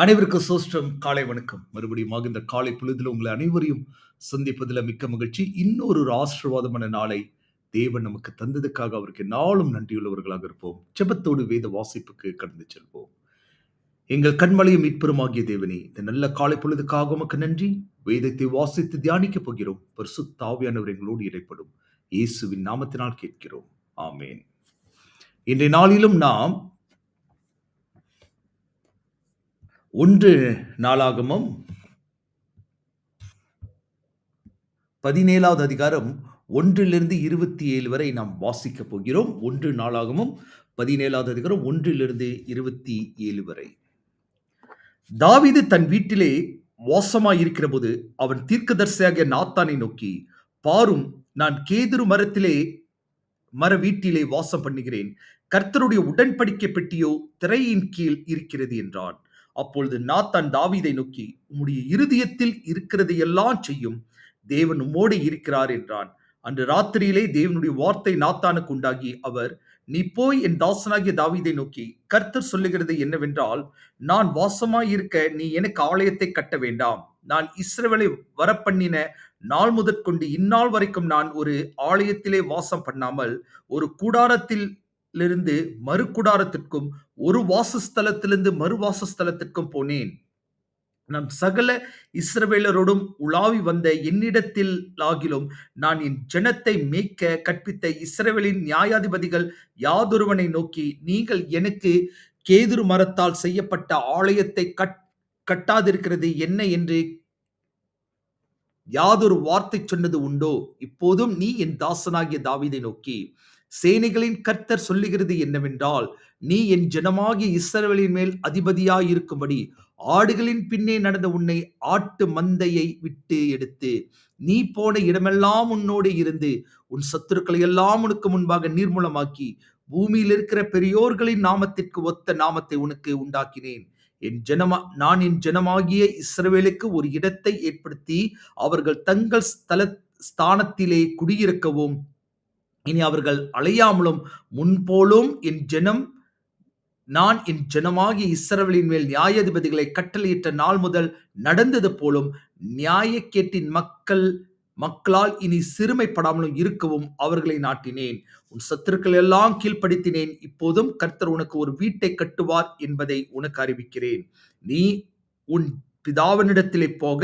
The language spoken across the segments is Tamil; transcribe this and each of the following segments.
அனைவருக்கும் சோஸ்டம் காலை வணக்கம். மறுபடியும் இந்த காலை பொழுதில் உங்களை அனைவரையும் சந்திப்பதில் மிக்க மகிழ்ச்சி. இன்னொரு ஒரு ஆசீர்வாதமான நாளை தேவன் நமக்கு தந்ததுக்காக அவருக்கு நாளும் நன்றியுள்ளவர்களாக இருப்போம். ஜெபத்தோடு வேத வாசிப்புக்கு கடந்து செல்வோம். எங்கள் கண்மலையும் மீட்பெருமாகிய தேவனே இந்த நல்ல காலை பொழுதுக்காக உமக்கு நன்றி. வேதத்தை வாசித்து தியானிக்கப் போகிறோம். பரிசுத்தாவியானவர் எங்களோடு இடைப்படும். இயேசுவின் நாமத்தினால் கேட்கிறோம். ஆமேன். இன்றைய நாளிலும் நாம் ஒன்று நாளாகமம். பதினேழாவது அதிகாரம் ஒன்றிலிருந்து இருபத்தி ஏழு வரை நாம் வாசிக்கப் போகிறோம். ஒன்று நாளாகமும் பதினேழாவது அதிகாரம் ஒன்றிலிருந்து இருபத்தி ஏழு வரை. தாவிது தன் வீட்டிலே மோசமாய் இருக்கிற போது அவன் தீர்க்கதரிசியாகிய நாத்தானை நோக்கி பாரும் நான் கேதுரு மரத்திலே மர வீட்டிலே வாசம் பண்ணுகிறேன். கர்த்தருடைய உடன்படிக்கை பெட்டியோ திரையின் கீழ் இருக்கிறது என்றான். அப்பொழுது நாத்தான் தாவீதை நோக்கி உம்முடைய இருதயத்தில் இருக்கிறது எல்லாம் செய்யும். தேவன் உம்மோடு இருக்கிறார் என்றான். அன்று ராத்திரியிலே தேவனுடைய வார்த்தை நாத்தானுக்கு உண்டாகி அவர் நீ போய் என் தாசனாகிய தாவீதை நோக்கி கர்த்தர் சொல்லுகிறது என்னவென்றால் நான் வாசமாய் இருக்க நீ எனக்கு ஆலயத்தை கட்ட வேண்டாம். நான் இஸ்ரவேலை வரப்பண்ணின நாள் முதற்கொண்டு இந்நாள் வரைக்கும் நான் ஒரு ஆலயத்திலே வாசம் பண்ணாமல் ஒரு கூடாரத்தில் இருந்து மறு கூடாரத்திற்கும் ஒரு வாசஸ்தலத்திலிருந்து மறு வாசஸ்தலத்திற்கும் போனேன். நான் சகல இஸ்ரவேலரோடும் உலாவி வந்த என்னிடத்தில் ஆகிலும் நான் என் ஜனத்தை மேய்க்க கற்பித்த இஸ்ரவேலின் நியாயாதிபதிகள் யாதொருவனை நோக்கி நீங்கள் எனக்கு கேதுரு மரத்தால் செய்யப்பட்ட ஆலயத்தை கட் கட்டாதிருக்கிறது என்ன என்று யாதொரு வார்த்தை சொன்னது உண்டோ? இப்போதும் நீ என் தாசனாகிய தாவிதை நோக்கி சேனைகளின் கர்த்தர் சொல்லுகிறது என்னவென்றால் நீ என் ஜனமாகிய இஸ்ரவேலின் மேல் அதிபதியாயிருக்கும்படி ஆடுகளின் பின்னே நடந்த உன்னை ஆட்டு மந்தையை விட்டு எடுத்து நீ போன இடமெல்லாம் உன்னோடு இருந்து உன் சத்துருக்களை எல்லாம் உனக்கு முன்பாக நீர்மூலமாக்கி பூமியில் இருக்கிற பெரியோர்களின் நாமத்திற்கு ஒத்த நாமத்தை உனக்கு உண்டாக்கினேன். என் ஜனமா நான் என் ஜனமாகிய இஸ்ரவேலுக்கு ஒரு இடத்தை ஏற்படுத்தி அவர்கள் தங்கள் ஸ்தல ஸ்தானத்திலே குடியிருக்கவும் இனி அவர்கள் அலையாமலும் முன்போலும் என் ஜனம் நான் என் ஜனமாகிய இஸ்ரவலின் மேல் நியாயாதிபதிகளை கட்டளையிட்ட நாள் முதல் நடந்தது போலும் நியாயக்கேட்டின் மக்கள் மக்களால் இனி சிறுமைப்படாமலும் இருக்கவும் அவர்களை நாட்டினேன். உன் சத்துருக்கள் எல்லாம் கீழ்ப்படுத்தினேன். இப்போதும் கர்த்தர் உனக்கு ஒரு வீட்டை கட்டுவார் என்பதை உனக்கு அறிவிக்கிறேன். நீ உன் பிதாவனிடத்திலே போக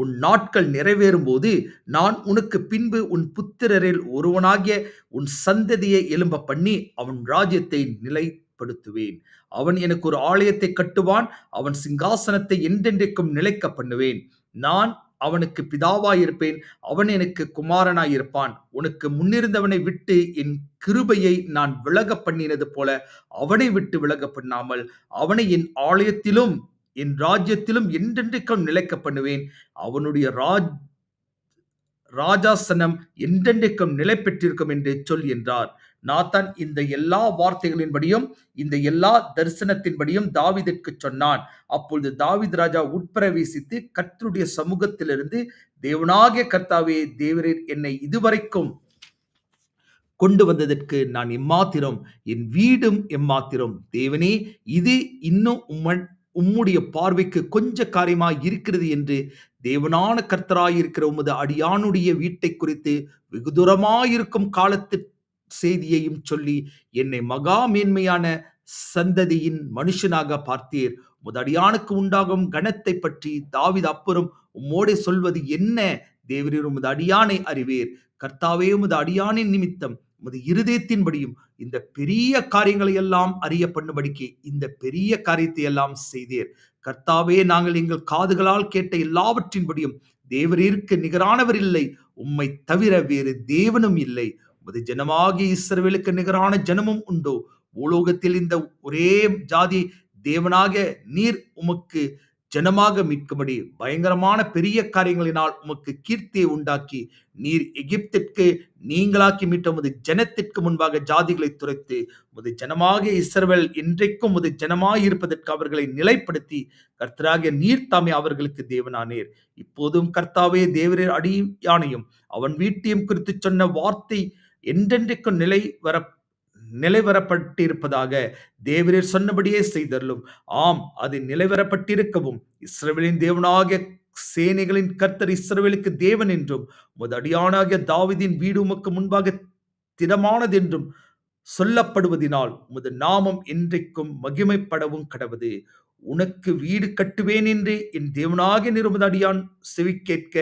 உன் நாட்கள் நிறைவேறும் போது நான் உனக்கு பின்பு உன் புத்திரரில் ஒருவனாகிய உன் சந்ததியை எலும்ப பண்ணி அவன் ராஜ்யத்தை நிலைப்படுத்துவேன். அவன் எனக்கு ஒரு ஆலயத்தை கட்டுவான் அவன் சிங்காசனத்தை என்றென்றைக்கும் நிலைக்க பண்ணுவேன். நான் அவனுக்கு பிதாவாயிருப்பேன் அவன் எனக்கு குமாரனாயிருப்பான். உனக்கு முன்னிருந்தவனை விட்டு என் கிருபையை நான் விலக பண்ணினது போல அவனை விட்டு விலக பண்ணாமல் அவனை என் ஆலயத்திலும் என் ராஜ்யத்திலும் என்றென்றைக்கும் நிலைக்க பண்ணுவேன் அவனுடைய ராஜ் ராஜாசனம் என்றென்றைக்கும் நிலை பெற்றிருக்கும் என்று சொல் என்றார். நாத்தான் இந்த எல்லா வார்த்தைகளின்படியும் இந்த எல்லா தரிசனத்தின்படியும் தாவிதிற்கு சொன்னான். அப்பொழுது தாவித் ராஜா உட்பிரவேசித்து கர்த்தருடைய சமூகத்திலிருந்து தேவனாகிய கர்த்தாவே தேவரீர் என்னை இதுவரைக்கும் கொண்டு வந்ததற்கு நான் எம்மாத்திரம்? என் வீடும் எம்மாத்திரம்? தேவனே இது இன்னும் உம்மன் உம்முடைய பார்வைக்கு கொஞ்ச காரியமாய் இருக்கிறது என்று தேவனான கர்த்தராயிருக்கிற உமது அடியானுடைய வீட்டை குறித்து வெகு தூரமாயிருக்கும் காலத்து செய்தியையும் சொல்லி என்னை மகா மேன்மையான சந்ததியின் மனுஷனாக பார்த்தீர். முதடியானுக்கு அடியானுக்கு உண்டாகும் கணத்தை பற்றி தாவித அப்புறம் உம்மோடே சொல்வது என்ன? தேவரீர் உமது அடியானை அறிவீர். கர்த்தாவே உமது அடியானின் நிமித்தம் உமது இருதயத்தின்படியும் இந்த பெரிய காரியங்களை எல்லாம் அறிய பண்ணும்படிக்கு இந்த பெரிய காரியத்தை எல்லாம் செய்தீர். கர்த்தாவே நாங்கள் எங்கள் காதுகளால் கேட்ட எல்லாவற்றின்படியும் தேவரீருக்கு நிகரானவர் இல்லை. உம்மை தவிர வேறு தேவனும் இல்லை. உமது ஜனமாகிய இஸ்ரவேலுக்கு நிகரான ஜனமும் உண்டோ? உலோகத்தில் இந்த ஒரே ஜாதி தேவனாக நீர் உமக்கு ஜனமாக மீட்கும்படி பயங்கரமான பெரிய காரியங்களினால் உமக்கு கீர்த்தியை உண்டாக்கி நீர் எகிப்திற்கு நீங்களாக்கி மீட்ட உமது ஜனத்திற்கு முன்பாக ஜாதிகளை துரைத்து முது ஜனமாக இஸ்ரவேல் இன்றைக்கும் முது ஜனமாய் இருப்பதற்கு அவர்களை நிலைப்படுத்தி கர்த்தராகிய நீர் தாமே அவர்களுக்கு தேவனானேர். இப்போதும் கர்த்தாவே தேவரீர் அடியானையும் அவன் வீட்டையும் குறித்து சொன்ன வார்த்தை என்றென்றைக்கும் நிலை வர நிலைவரப்பட்டிருப்பதாக தேவரீர் சொன்னபடியே செய்தருளும். ஆம் அது நிலைவரப்பட்டிருக்கவும். இஸ்ரவேலின் தேவனாகிய சேனைகளின் கர்த்தர் இஸ்ரவேலுக்கு தேவன் என்றும் உமது அடியானாகிய தாவீதின் வீடு உமக்கு முன்பாக திடமானது என்றும் சொல்லப்படுவதினால் உமது நாமம் என்றைக்கும் மகிமைப்படவும் கடவுது உனக்கு வீடு கட்டுவேன் என்று என் தேவனாகிய நிருமது செவி கேட்க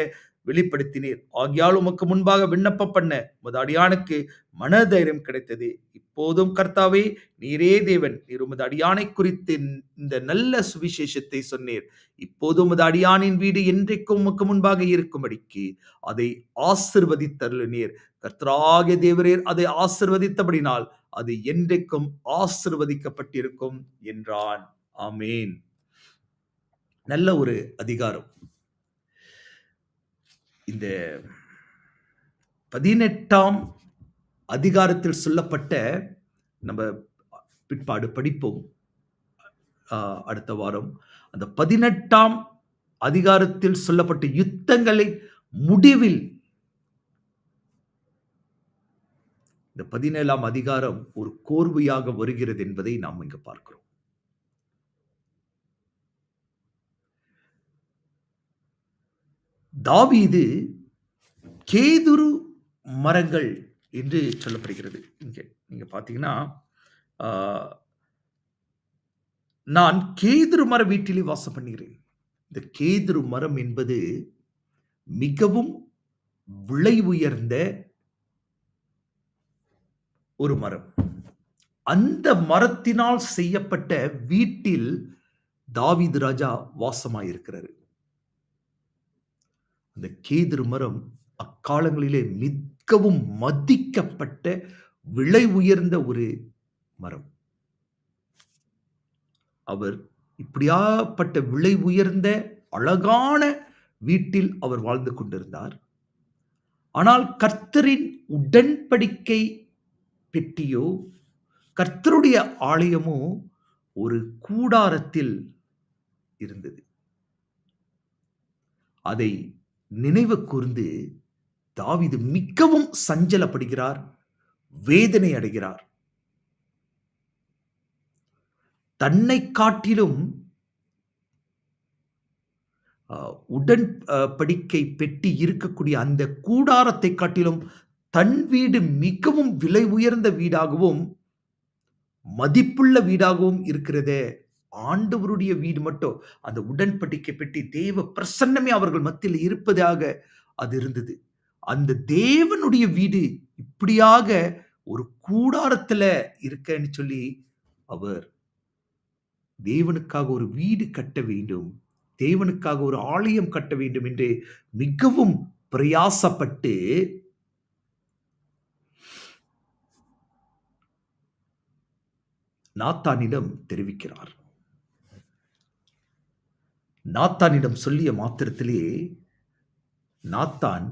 வெளிப்படுத்தினீர். ஆகியால் உமக்கு முன்பாக விண்ணப்பம் பண்ண உமது அடியானுக்கு மனதைரியம் கிடைத்தது. இப்போதும் கர்த்தாவே நீரே தேவன் நீர் உமது அடியானை குறித்து இந்த நல்ல சுவிசேஷத்தை சொன்னீர். இப்போதும் உமது அடியானின் வீடு என்றைக்கும் உமக்கு முன்பாக இருக்கும்படிக்கு அதை ஆசிர்வதித்தருளினீர் கர்த்தராகிய தேவரீர் அதை ஆசிர்வதித்தபடினால் அது என்றைக்கும் ஆசிர்வதிக்கப்பட்டிருக்கும் என்றான். ஆமேன். நல்ல ஒரு அதிகாரம். இந்த பதினெட்டாம் அதிகாரத்தில் சொல்லப்பட்ட நம்ம பிற்பாடு படிப்போம். ஆஹ் அடுத்த வாரம். அந்த பதினெட்டாம் அதிகாரத்தில் சொல்லப்பட்ட யுத்தங்களை முடிவில் இந்த பதினேழாம் அதிகாரம் ஒரு கோர்வையாக வருகிறது என்பதை நாம் இங்கு பார்க்கிறோம். தாவீது கேதுரு மரங்கள் என்று சொல்லப்படுகிறது. இங்கே நீங்க பார்த்தீங்கன்னா நான் கேதுரு மர வீட்டிலே வாசம் பண்ணுகிறேன். இந்த கேதுரு மரம் என்பது மிகவும் விலை உயர்ந்த ஒரு மரம். அந்த மரத்தினால் செய்யப்பட்ட வீட்டில் தாவீது ராஜா வாசமாயிருக்கிறாரு. இந்த கேதிர் மரம் அக்காலங்களிலே மிகவும் மதிக்கப்பட்ட விலை உயர்ந்த ஒரு மரம். அவர் இப்படியாப்பட்ட விலை உயர்ந்த அழகான வீட்டில் அவர் வாழ்ந்து கொண்டிருந்தார். ஆனால் கர்த்தரின் உடன்படிக்கை பெட்டியோ கர்த்தருடைய ஆலயமோ ஒரு கூடாரத்தில் இருந்தது. அதை நினைவு கூர்ந்து தாவிது மிகவும் சஞ்சலப்படுகிறார் வேதனை அடைகிறார். தன்னை காட்டிலும் அஹ், உடன் படிக்கை பெட்டி இருக்கக்கூடிய அந்த கூடாரத்தை காட்டிலும் தன் வீடு மிகவும் விலை உயர்ந்த வீடாகவும் மதிப்புள்ள வீடாகவும் இருக்கிறதே. ஆண்டவருடைய வீடு மட்டும் அந்த உடன்படிக்கை பெட்டி தேவ பிரசன்னமே அவர்கள் மத்தியில் இருப்பதாக அது இருந்தது. அந்த தேவனுடைய வீடு இப்படியாக ஒரு கூடாரத்துல இருக்கன்னு சொல்லி அவர் தேவனுக்காக ஒரு வீடு கட்ட வேண்டும் தேவனுக்காக ஒரு ஆலயம் கட்ட வேண்டும் என்று மிகவும் பிரயாசப்பட்டு நாத்தானிடம் தெரிவிக்கிறார். நாத்தானிடம் சொல்லிய மாத்திரத்திலே நாத்தான்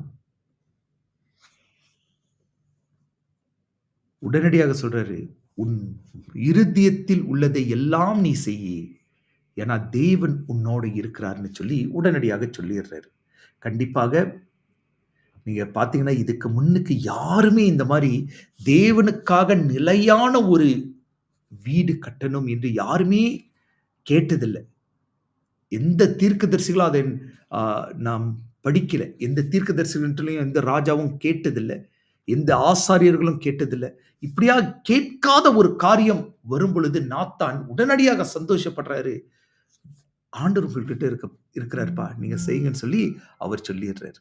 உடனடியாக சொல்றாரு உன் இருதயத்தில் உள்ளதை எல்லாம் நீ செய்ய ஏன்னா தேவன் உன்னோடு இருக்கிறார்னு சொல்லி உடனடியாக சொல்லிடுறாரு. கண்டிப்பாக நீங்க பார்த்தீங்கன்னா இதுக்கு முன்னுக்கு யாருமே இந்த மாதிரி தேவனுக்காக நிலையான ஒரு வீடு கட்டணும் என்று யாருமே கேட்டதில்லை. எந்த தீர்க்கதரிசிகளும் அதை நாம் படிக்கல. எந்த தீர்க்கதரிசிகளையும் எந்த ராஜாவும் கேட்டதில்லை. எந்த ஆசாரியர்களும் கேட்டதில்லை. இப்படியா கேட்காத ஒரு காரியம் வரும் பொழுது நாத்தான் உடனடியாக சந்தோஷப்படுறாரு. ஆண்டவர் உங்கள்கிட்ட இருக்க இருக்கிறாருப்பா. நீங்க செய்யுங்கன்னு சொல்லி அவர் சொல்லிடுறாரு.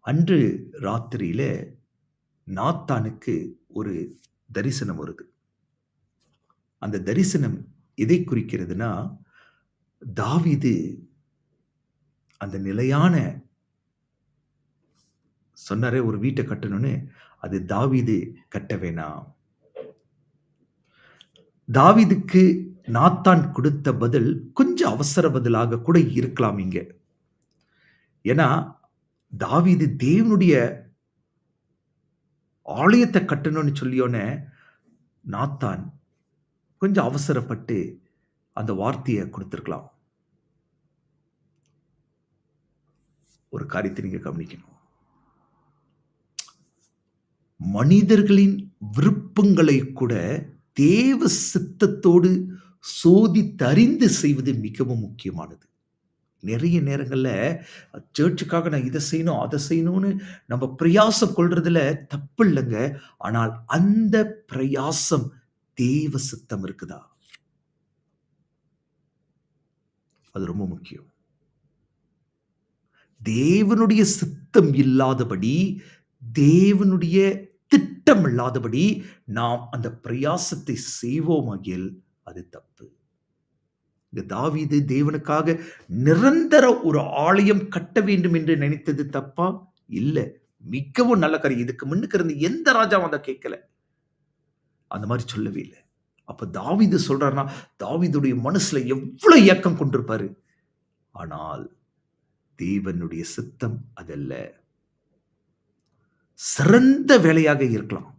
அன்று ராத்திரியில நாத்தானுக்கு ஒரு தரிசனம் வருது. அந்த தரிசனம் எதை குறிக்கிறதுனா தாவீது அந்த நிலையான சொன்னாரே ஒரு வீட்டை கட்டணும்னு அது தாவிது கட்ட வேணாம். தாவிதுக்கு நாத்தான் கொடுத்த பதில் கொஞ்சம் அவசர பதிலாக கூட இருக்கலாம் இங்க. ஏன்னா தாவீது தேவனுடைய ஆலயத்தை கட்டணும்னு சொல்லியோனே நாத்தான் கொஞ்சம் அவசரப்பட்டு அந்த வார்த்தையை கொடுத்துருக்கலாம் ஒரு காரியத்தை நீங்க கவனிக்கணும் மனிதர்களின் விருப்பங்களை கூட தேவ சித்தத்தோடு சோதித்தறிந்து செய்வது மிகவும் முக்கியமானது. நிறைய நேரங்களில் சர்ச்சுக்காக நான் இதை செய்யணும், அதை செய்யணும்னு நம்ம பிரயாசம் கொள்றதுல தப்பில்லங்க. ஆனால் அந்த பிரயாசம் தேவ சித்தம் இருக்குதா? அது ரொம்ப முக்கியம். தேவனுடைய சித்தம் இல்லாதபடி, தேவனுடைய திட்டம் இல்லாதபடி நாம் அந்த பிரயாசத்தை செய்வோமாகில் அது தப்பு. இங்க தாவீது தேவனுக்காக நிரந்தர ஒரு ஆலயம் கட்ட வேண்டும் என்று நினைத்தது தப்பா? இல்ல. மிகவும் நல்ல காரியம். இதுக்கு முன்னுக்கு இருந்த எந்த ராஜாவும் அதை கேட்கல. அந்த மாதிரி சொல்லவே இல்லை அப்போ தாவிது சொல்கிறாருன்னா தாவிதுடைய மனசில் எவ்வளவு ஏக்கம் கொண்டிருப்பாரு. ஆனால் தேவனுடைய சித்தம் அதல்ல. சிறந்த வேலையாக இருக்கலாம்.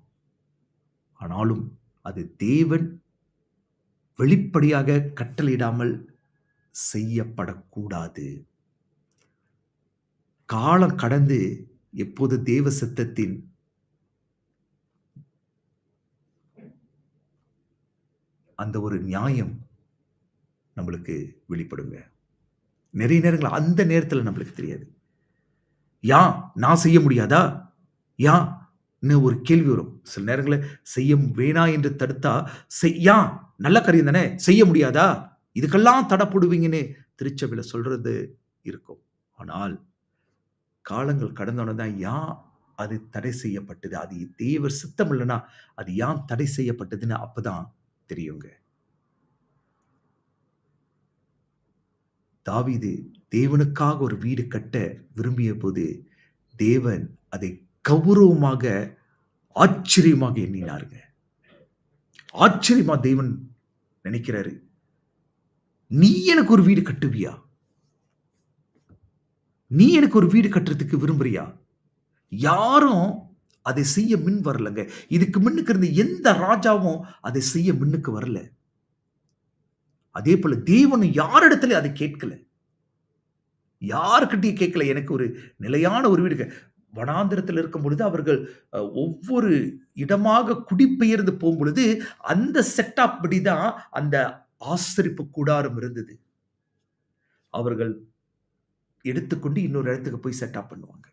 ஆனாலும் அது தேவன் வெளிப்படையாக கட்டளையிடாமல் செய்யப்படக்கூடாது. காலம் கடந்து எப்போது தேவ சித்தத்தின் அந்த ஒரு நியாயம் நம்மளுக்கு வெளிப்படுங்க. நிறைய நேரங்கள் அந்த நேரத்தில் நம்மளுக்கு தெரியாது. யா நான் செய்ய முடியாதா? யான்?" ன்னு ஒரு கேள்வி வரும். சில நேரங்களில் செய்ய வேணாம் என்று தடுத்தா, செய் "யான் நல்ல காரியம் தானே! செய்ய முடியாதா? இதுக்கெல்லாம் தடை போடுவீங்கன்னு" சொல்றது இருக்கும். ஆனால் காலங்கள் கடந்தோன தான் யான் அது தடை செய்யப்பட்டது. அது தேவர் சித்தம் இல்லைன்னா அது ஏன் தடை செய்யப்பட்டதுன்னு அப்போதான் தெரியுங்க. தாவிது தேவனுக்காக ஒரு வீடு கட்ட விரும்பியபோது, தேவன் அதை கௌரவமாக, ஆச்சரியமாக எண்ணினாருங்க. ஆச்சரியமா தேவன் நினைக்கிறாரு. "நீ எனக்கு ஒரு வீடு கட்டுவியா? நீ எனக்கு ஒரு வீடு கட்டுறதுக்கு விரும்புறியா?" யாரும் அதை செய்ய மின் வரலங்க. இதுக்கு முன்னுக்கு இருந்த எந்த ராஜாவும் அதை செய்ய முன்னுக்கு வரல. அதேபோல தேவனும் யாரிடத்துல அதை கேட்கல. யாருக்கிட்டையும் கேட்கல. எனக்கு ஒரு நிலையான ஒரு வீடு வனாந்திரத்தில் இருக்கும் பொழுது அவர்கள் ஒவ்வொரு இடமாக குடிபெயர்ந்து போகும்பொழுது அந்த செட்டப் படி தான் அந்த ஆசரிப்பு கூடாரம் இருந்தது. அவர்கள் எடுத்துக்கொண்டு இன்னொரு இடத்துக்கு போய் செட்டப் பண்ணுவாங்க.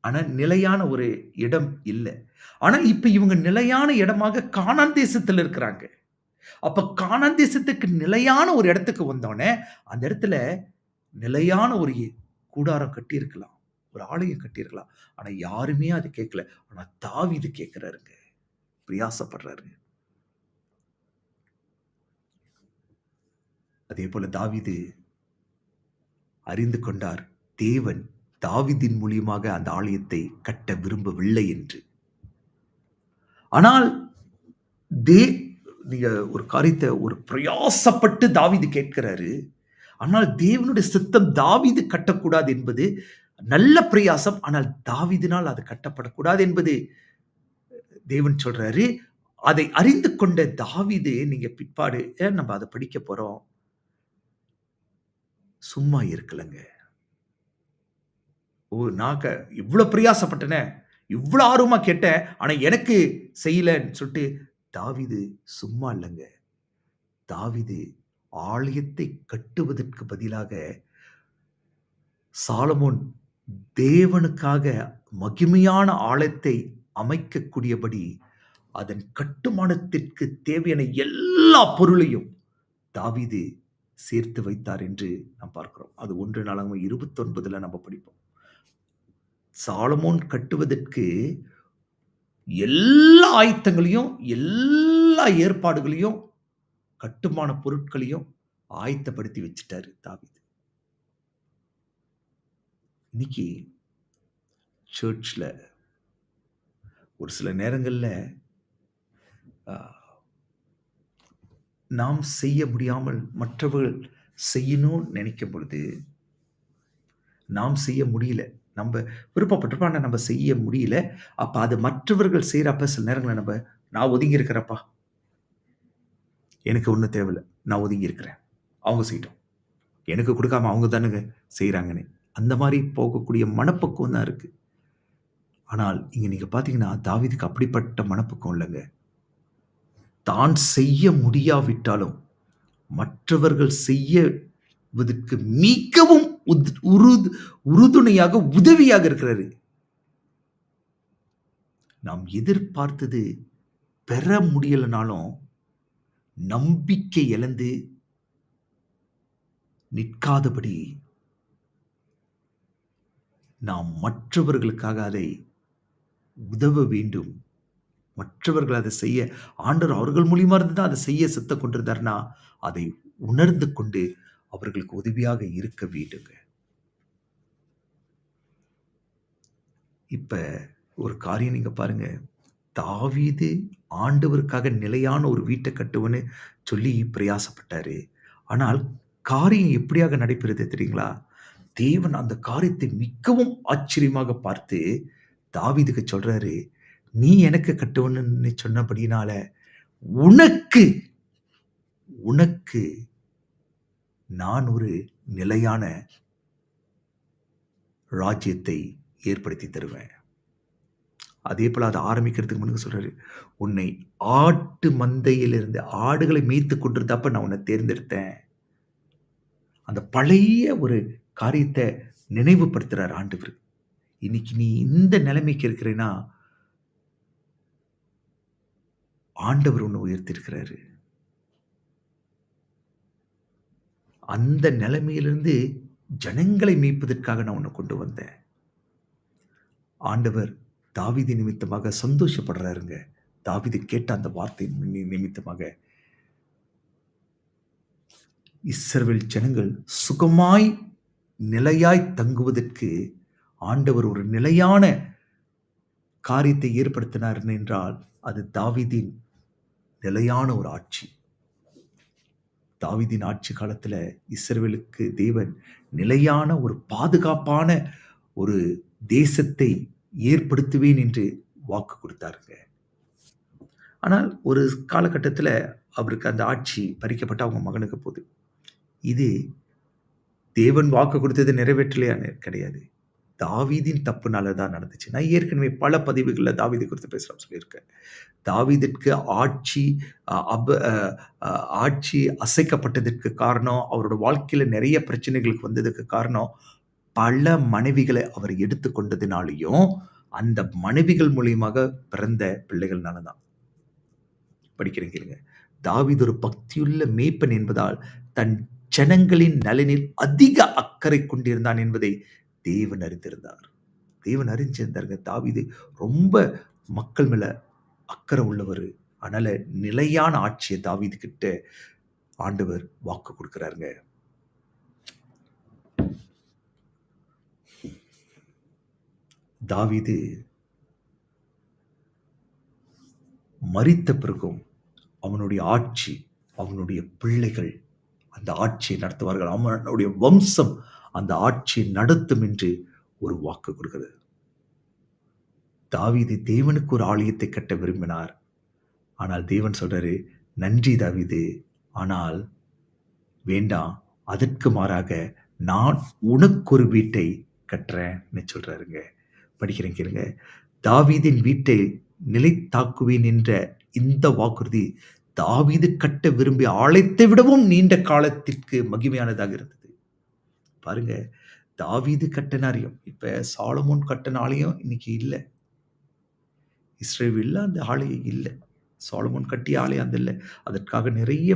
ஆனால் நிலையான ஒரு இடம் இல்லை ஆனால் இப்போ இவங்க நிலையான இடமாக காணான் தேசத்தில் இருக்கிறாங்க. அப்போ காணான் தேசத்துக்கு நிலையான ஒரு இடத்துக்கு வந்தோடனே அந்த இடத்துல நிலையான ஒரு கூடாரம் கட்டியிருக்கலாம். ஒரு ஆலயம் கட்டியிருக்கலாம். ஆனால் யாருமே அது கேட்கல. ஆனா தாவீது பிரியாசப்படுறாரு அதே போல தாவீது அறிந்து கொண்டார். தேவன் தாவிதின் மூலியமாக அந்த ஆலயத்தை கட்ட விரும்பவில்லை என்று. ஆனால் தே நீங்க ஒரு காரியத்தை ஒரு பிரயாசப்பட்டு தாவீது கேட்கிறாரு. ஆனால் தேவனுடைய சித்தம் தாவிது கட்டக்கூடாது என்பது நல்ல பிரயாசம். ஆனால் தாவீதினால் அது கட்டப்படக்கூடாது என்பது தேவன் சொல்றாரு. அதை அறிந்து கொண்ட தாவிது நீங்க பிற்பாடு ஏன் நம்ம அதை படிக்க போறோம். சும்மா இருக்கலங்க. ஓ! நான் க பிரியாசப்பட்டேனே பிரயாசப்பட்டனே! ஆர்வமாக கேட்டேன். ஆனால் எனக்கு செய்யலன்னு சொல்லிட்டு தாவிது சும்மா இல்லைங்க தாவிது ஆலயத்தை கட்டுவதற்கு பதிலாக சாலமோன் தேவனுக்காக மகிமையான ஆலயத்தை அமைக்கக்கூடியபடி, அதன் கட்டுமானத்திற்கு தேவையான எல்லா பொருளையும் தாவீது சேர்த்து வைத்தார் என்று நாம் பார்க்கிறோம். அது ஒன்று நாளாக இருபத்தொன்பதில் நம்ம படிப்போம். சாலமோன் கட்டுவதற்கு எல்லா ஆயத்தங்களையும், எல்லா ஏற்பாடுகளையும், கட்டுமான பொருட்களையும் ஆயத்தப்படுத்தி வச்சுட்டாரு தாவிது இன்னைக்கு சர்ச்ல ஒரு சில நேரங்களில் நாம் செய்ய முடியாமல் மற்றவர்கள் செய்யணும்னு நினைக்கும் பொழுது, நாம் செய்ய முடியல. நம்ம விருப்பப்பட்டிருப்போம். ஆனால் நம்ம செய்ய முடியல. அப்போ அது மற்றவர்கள் செய்கிறப்ப சில நேரங்களில் நம்ம நான் ஒதுங்கி எனக்கு ஒன்றும் தேவையில்ல. நான் ஒதுங்கி இருக்கிறேன். அவங்க செய்யட்டும். எனக்கு கொடுக்காம அவங்க தானுங்க செய்கிறாங்கன்னு அந்த மாதிரி போகக்கூடிய மனப்பக்குவம் தான் இருக்குது ஆனால் இங்கே நீங்கள் பார்த்தீங்கன்னா, தாவீதுக்கு அப்படிப்பட்ட மனப்பக்குவம் இல்லைங்க தான் செய்ய முடியாவிட்டாலும், மற்றவர்கள் செய்யவதற்கு மிகவும் உத் உறுதுணையாக, உதவியாக இருக்கிறாரு. நாம் எதிர்பார்த்தது பெற முடியலனாலும், நம்பிக்கை இழந்து நிற்காதபடி நாம் மற்றவர்களுக்காக அதை உதவ வேண்டும். மற்றவர்கள் அதை செய்ய ஆண்டவர் அவர்கள் மூலியமா இருந்து தான் அதை செய்ய சித்தம் கொண்டிருந்தார்னா, அதை உணர்ந்து கொண்டு அவர்களுக்கு உதவியாக இருக்க வேண்டுங்க. இப்போ ஒரு காரியம் நீங்கள் பாருங்க. தாவீது ஆண்டவருக்காக நிலையான ஒரு வீட்டை கட்டுவேன்னு சொல்லி பிரயாசப்பட்டாரு. ஆனால் காரியம் எப்படியாக நடைபெறுது தெரியுங்களா? தேவன் அந்த காரியத்தை மிகவும் ஆச்சரியமாக பார்த்து தாவீதுக்கு சொல்கிறாரு "நீ எனக்கு கட்டுவனு சொன்னபடியினால, உனக்கு உனக்கு நான் ஒரு நிலையான ராஜ்யத்தை ஏற்படுத்தி தருவேன்." அதே போல் அதை ஆரம்பிக்கிறதுக்கு முன்னாடி சொல்கிறாரு "உன்னை ஆட்டு மந்தையிலிருந்து ஆடுகளை மீத்து கொண்டிருந்தப்ப நான் உன்னை தேர்ந்தெடுத்தேன்." அந்த பழைய ஒரு காரியத்தை நினைவுபடுத்துகிறார் ஆண்டவர். இன்னைக்கு நீ இந்த நிலைமைக்கு இருக்கிறேன்னா ஆண்டவர் ஒன்று உயர்த்திருக்கிறாரு அந்த நிலைமையிலிருந்து ஜனங்களை மீட்பதற்காக நான் உன்னை கொண்டு வந்தேன். ஆண்டவர் தாவிதி நிமித்தமாக சந்தோஷப்படுறாருங்க. தாவீது கேட்ட அந்த வார்த்தை நிமித்தமாக. இஸ்ரவேல் ஜனங்கள் சுகமாய், நிலையாய் தங்குவதற்கு ஆண்டவர் ஒரு நிலையான காரியத்தை ஏற்படுத்தினார் என்றால், அது தாவிதின் நிலையான ஒரு ஆட்சி. தாவிதின் ஆட்சி காலத்தில் இஸ்ரேலுக்கு தேவன் நிலையான ஒரு பாதுகாப்பான ஒரு தேசத்தை ஏற்படுத்துவேன் என்று வாக்கு கொடுத்தாருங்க. ஆனால் ஒரு காலகட்டத்தில் அவருக்கு அந்த ஆட்சி பறிக்கப்பட்ட அவங்க மகனுக்கு போகுது. இது தேவன் வாக்கு கொடுத்தது நிறைவேற்றலையான்னு கிடையாது. தாவீதின் தப்புனால தான் நடந்துச்சு. நான் ஏற்கனவே பல பதிவுகளில் தாவீதை குறித்து பேசலாம் சொல்லியிருக்கேன். தாவீதிற்கு ஆட்சி அப ஆட்சி அசைக்கப்பட்டதற்கு காரணம், அவரோட வாழ்க்கையில நிறைய பிரச்சனைகளுக்கு வந்ததுக்கு காரணம், பல மனைவிகளை அவர் எடுத்துக்கொண்டதுனாலையும் அந்த மனைவிகள் மூலியமாக பிறந்த பிள்ளைகள்னால தான். படிக்கிறேன் கேளுங்க. தாவீது ஒரு பக்தியுள்ள மேய்ப்பன் என்பதால், தன் ஜனங்களின் நலனில் அதிக அக்கறை கொண்டிருந்தான் என்பதை தேவன் அறிந்திருந்தார். தேவன் அறிஞ்சிருந்தாருங்க. தாவீது ரொம்ப மக்கள் மேல அக்கறை உள்ளவரு. அதனால நிலையான ஆட்சியை தாவீது கிட்ட ஆண்டவர் வாக்கு கொடுக்குறாருங்க தாவிது மறித்த பிறகும் அவனுடைய ஆட்சி, அவனுடைய பிள்ளைகள் அந்த ஆட்சியை நடத்துவார்கள். அவனுடைய வம்சம் அந்த ஆட்சி நடத்தும் என்று ஒரு வாக்கு கொடுக்கிறது. தாவீது தேவனுக்கு ஒரு ஆலயத்தை கட்ட விரும்பினார். ஆனால் தேவன் சொல்றாரு, "நன்றி தாவிது ஆனால் வேண்டாம். அதற்கு மாறாக நான் உனக்கு ஒரு வீட்டை கட்டுறேன்னு" சொல்றாருங்க. படிக்கிறேன் கேளுங்க. தாவீதின் வீட்டை நிலைத்தாக்குவேன் என்ற இந்த வாக்குறுதி, தாவீது கட்ட விரும்பிய ஆலயத்தை விடவும் நீண்ட காலத்திற்கு மகிமையானதாக இருந்தது. பாருங்க, தாவீது கட்டின ஆலயம், இப்ப சாலமோன் கட்டின ஆலயம் இன்னைக்கு இல்லை இஸ்ரேவில் அந்த ஆலயம் இல்லை சாலமோன் கட்டிய ஆலயம் அந்த இல்லை அதற்காக நிறைய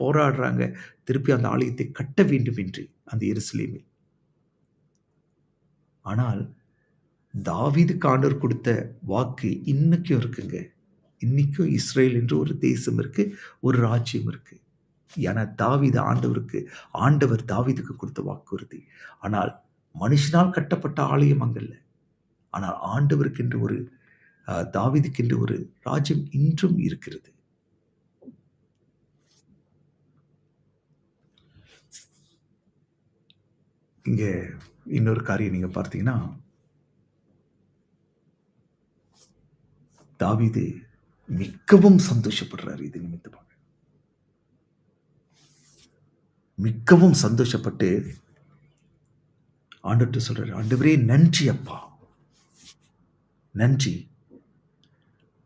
போராடுறாங்க. திருப்பி அந்த ஆலயத்தை கட்ட வேண்டும் என்று அந்த எருசலேமில். ஆனால் தாவீதுக்கு ஆண்டவர் கொடுத்த வாக்கு இன்னைக்கும் இருக்குங்க. இன்னைக்கும் இஸ்ரேல் என்று ஒரு தேசம் இருக்கு. ஒரு ராஜ்யம் இருக்குது ஏன்னா தாவீது ஆண்டவருக்கு ஆண்டவர் தாவீதுக்கு கொடுத்த வாக்குறுதி. ஆனால் மனுஷனால் கட்டப்பட்ட ஆலயம் அங்க இல்ல. ஆனால் ஆண்டவருக்கென்று ஒரு தாவிதுக்கென்று தாவீதுக்கென்று ஒரு ராஜ்யம் இன்றும் இருக்கிறது. இங்க இன்னொரு காரியம் நீங்க பார்த்தீங்கன்னா தாவிது மிகவும் சந்தோஷப்படுறாரு இது நிமித்தமாக. மிகவும் சந்தோஷப்பட்டு ஆண்டுட்டு சொல்றாரு, "ஆண்டவரே நன்றி அப்பா." நன்றி.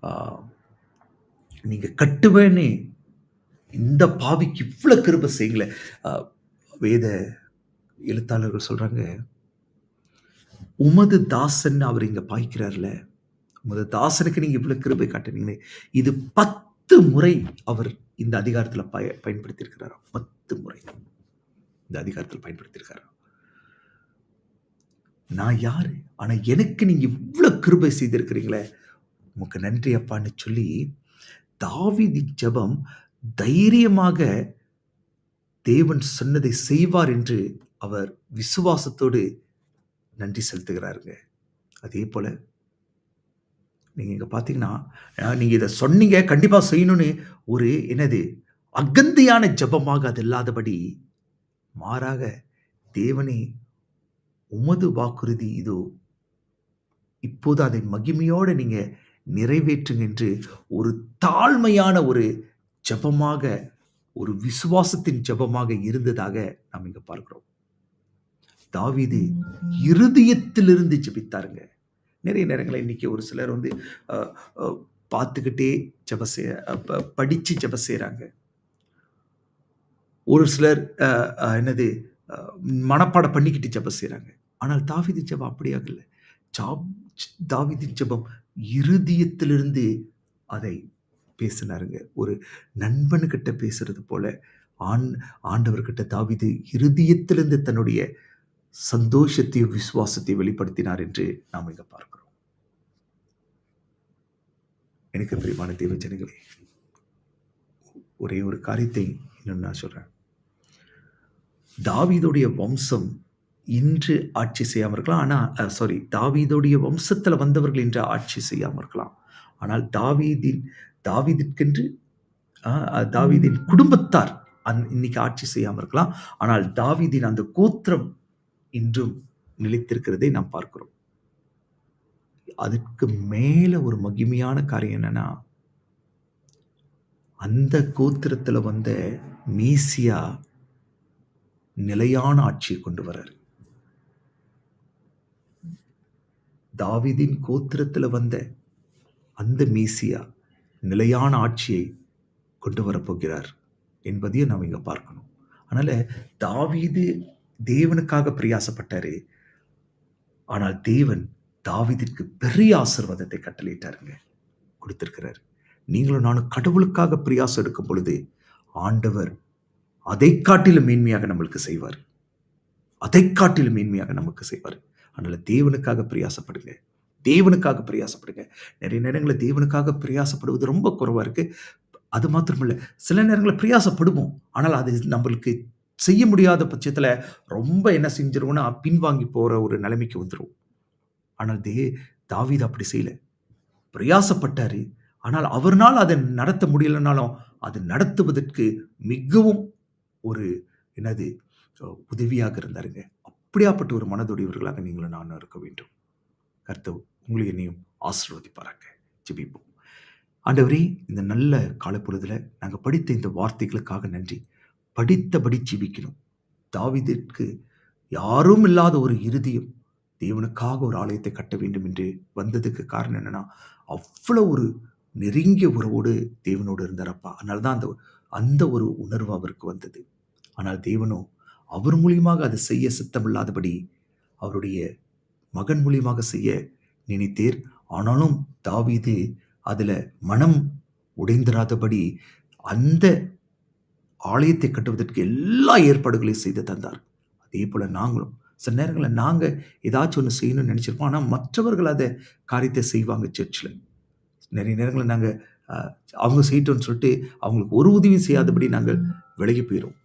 நீங்கள் நீங்க கட்டுவேன்னு இந்த பாவிக்கு இவ்வளவு கிருபை செய்யுங்களே. வேத எழுத்தாளர்கள் சொல்றாங்க உமது தாசன் அவர் இங்க பாய்க்கிறார்ல. உமது தாசனுக்கு நீங்க இவ்வளவு கிருபை காட்டுனீங்களே. இது பத்து பத்து முறை அவர் இந்த அதிகாரத்தில் பய பயன்படுத்தியிருக்கிறார்? பத்து முறை. இந்த அதிகாரத்தில் பயன்படுத்தியிருக்காரு? நான் யாரு? ஆனா எனக்கு நீங்க இவ்வளவு கிருபை செய்திருக்கிறீங்களே. உமக்கு நன்றி அப்பான்னு சொல்லி தாவிதி ஜெபம் தைரியமாக தேவன் சொன்னதை செய்வார் என்று அவர் விசுவாசத்தோடு நன்றி செலுத்துகிறாருங்க. அதே போல நீங்க இங்க பாத்தீங்கன்னா அஹ், நீங்க இதை சொன்னீங்க கண்டிப்பா செய்யணும்னு ஒரு என்னது அகந்தியான ஜெபமாக அது இல்லாதபடி மாறாக தேவனே உமது வாக்குறுதி இதோ இப்போது அதை மகிமையோடு நீங்க நிறைவேற்றுங்க என்று ஒரு தாழ்மையான ஒரு ஜெபமாக ஒரு விசுவாசத்தின் ஜெபமாக இருந்ததாக நாம் இங்க பார்க்கிறோம். தாவீது இருதயத்திலிருந்து ஜெபித்தாருங்க. நிறைய நேரங்களில் இன்றைக்கி ஒரு சிலர் வந்து பார்த்துக்கிட்டே ஜெப செய்ய படித்து ஜப செய்கிறாங்க ஜெப ஒரு சிலர் என்னது மனப்பாடம் பண்ணிக்கிட்டு ஜப செய்கிறாங்க ஆனால் தாவிதி ஜபம் அப்படியாக இல்லை ஜாப் தாவிதி ஜபம் இருதயத்திலிருந்து அதை பேசினாருங்க. ஒரு நண்பனுக்கிட்ட பேசுறது போல ஆண் ஆண்டவர்கிட்ட தாவிது இருதயத்திலிருந்து தன்னுடைய சந்தோஷத்தையும் விசுவாசத்தையும் வெளிப்படுத்தினார் என்று நாம் இங்கே பார்க்கிறோம். எனக்கு பிரியமான தேவ ஜனங்களே ஒரே ஒரு காரியத்தை இன்னும் நான் சொல்றேன். தாவீதுடைய வம்சம் இன்று ஆட்சி செய்யாமல் இருக்கலாம். ஆனால் சாரி தாவீதுடைய வம்சத்தில் வந்தவர்கள் இன்று ஆட்சி செய்யாமல் இருக்கலாம். ஆனால் தாவீதின் தாவீதிற்கென்று ஆஹ், தாவீதின் குடும்பத்தார் அந் இன்னைக்கு ஆட்சி செய்யாமல் இருக்கலாம். ஆனால் தாவீதின் அந்த கோத்திரம் இன்றும் நிலைத்திருக்கிறதை நாம் பார்க்கிறோம். அதுக்கு மேல ஒரு மகிமையான காரியம் என்னன்னா அந்த கோத்திரத்துல வந்த மீசியா நிலையான ஆட்சியை கொண்டு வர்றாரு தாவீதின் கோத்திரத்துல வந்த அந்த மீசியா நிலையான ஆட்சியை கொண்டு வரப்போகிறார் என்பதையும் நாம் இங்க பார்க்கணும். அதனால தாவீது தேவனுக்காக பிரியாசப்பட்டார். ஆனால் தேவன் தாவிதிற்கு பெரிய ஆசீர்வாதத்தை கட்டளையிட்டாருங்க. கொடுத்திருக்கிறார். நீங்களும் நானும் கடவுளுக்காக பிரியாசம் எடுக்கும் பொழுது ஆண்டவர் அதை காட்டிலும் மேன்மையாக நம்மளுக்கு செய்வார். அதை காட்டிலும் மேன்மையாக நமக்கு செய்வார். அதனால் தேவனுக்காக பிரியாசப்படுங்க. தேவனுக்காக பிரயாசப்படுங்க. நிறைய நேரங்களில் தேவனுக்காக பிரயாசப்படுவது ரொம்ப குறைவாக இருக்குது அது மாத்திரமில்லை சில நேரங்களில் பிரயாசப்படுவோம். ஆனால் அது நம்மளுக்கு செய்ய முடியாத பட்சத்தில் ரொம்ப என்ன செஞ்சிருவோம்னா பின்வாங்கி போகிற ஒரு நிலைமைக்கு வந்துடும் ஆனால் தே தாவீது அப்படி செய்யலை. பிரயாசப்பட்டார். ஆனால் அவர்னால் அதை நடத்த முடியலனாலும் அது நடத்துவதற்கு மிகவும் ஒரு என்னது உதவியாக இருந்தாருங்க. அப்படியாப்பட்ட ஒரு மனதுடையவர்களாக நீங்களும் நானும் இருக்க வேண்டும். கர்த்தர் உங்களை என்னையும் ஆசீர்வதிப்பாராங்க ஜிபிப்போம். ஆண்டவரே இந்த நல்ல காலப்பொழுதில் நாங்கள் படித்த இந்த வார்த்தைகளுக்காக நன்றி. படித்தபடி ஜீவிக்கணும். தாவீதிற்கு யாரும் இல்லாத ஒரு இறுதியும் தேவனுக்காக ஒரு ஆலயத்தை கட்ட வேண்டும் என்று வந்ததுக்கு காரணம் என்னன்னா அவ்வளோ ஒரு நெருங்கிய உறவோடு தேவனோடு இருந்தாரப்பா. அதனால தான் அந்த அந்த ஒரு உணர்வு அவருக்கு வந்தது. ஆனால் தேவனோ அவர் மூலியமாக அதை செய்ய சித்தமில்லாதபடி அவருடைய மகன் மூலியமாக செய்ய நினைத்தேர். ஆனாலும் தாவீது அதில் மனம் உடைந்திராதபடி அந்த ஆலயத்தை கட்டுவதற்கு எல்லா ஏற்பாடுகளையும் செய்து தந்தார். அதே போல் நாங்களும் சில நேரங்களில் நாங்கள் ஏதாச்சும் ஒன்று செய்யணும்னு நினச்சிருப்போம். ஆனால் மற்றவர்கள் அதை காரியத்தை செய்வாங்க சர்ச்சில் நிறைய நேரங்களில் நாங்கள் அவங்க செய்யட்டோம்னு சொல்லிட்டு அவங்களுக்கு ஒரு உதவியும் செய்யாதபடி நாங்கள் விலகி போயிடும்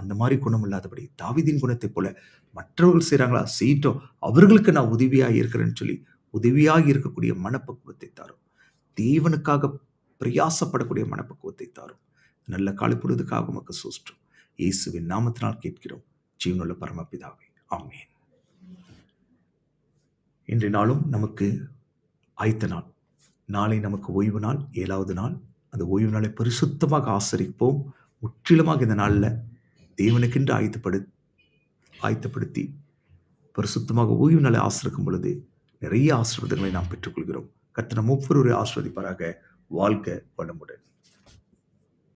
அந்த மாதிரி குணம் இல்லாதபடி தாவிதின் குணத்தை போல மற்றவர்கள் செய்கிறாங்களா செய்யட்டோம். அவர்களுக்கு நான் உதவியாக இருக்கிறேன்னு சொல்லி உதவியாக இருக்கக்கூடிய மனப்பக்குவத்தை தாரும். தேவனுக்காக பிரயாசப்படக்கூடிய மனப்பக்குவத்தை தாரும். நல்ல காலைப்பொழுதுக்காக உமக்கு சூஸ்டும் இயேசுவின் நாமத்தினால் கேட்கிறோம். ஜீவனுள்ள பரமபிதாவே ஆமேன். இன்றைய நாளும் நமக்கு ஆயத்த நாள். நாளை நமக்கு ஓய்வு நாள் ஏழாவது நாள். அந்த ஓய்வு நாளை பரிசுத்தமாக ஆசரிப்போம். முற்றிலுமாக இந்த நாளில் தேவனுக்கென்று ஆயத்தப்படு ஆயத்தப்படுத்தி பரிசுத்தமாக ஓய்வு நாளை ஆசிரிக்கும் பொழுது நிறைய ஆசிர்வாதங்களை நாம் பெற்றுக்கொள்கிறோம். கர்த்தர் ஒவ்வொருவரை ஆஸ்வதிப்பாராக வாழ்க வளமுடன்.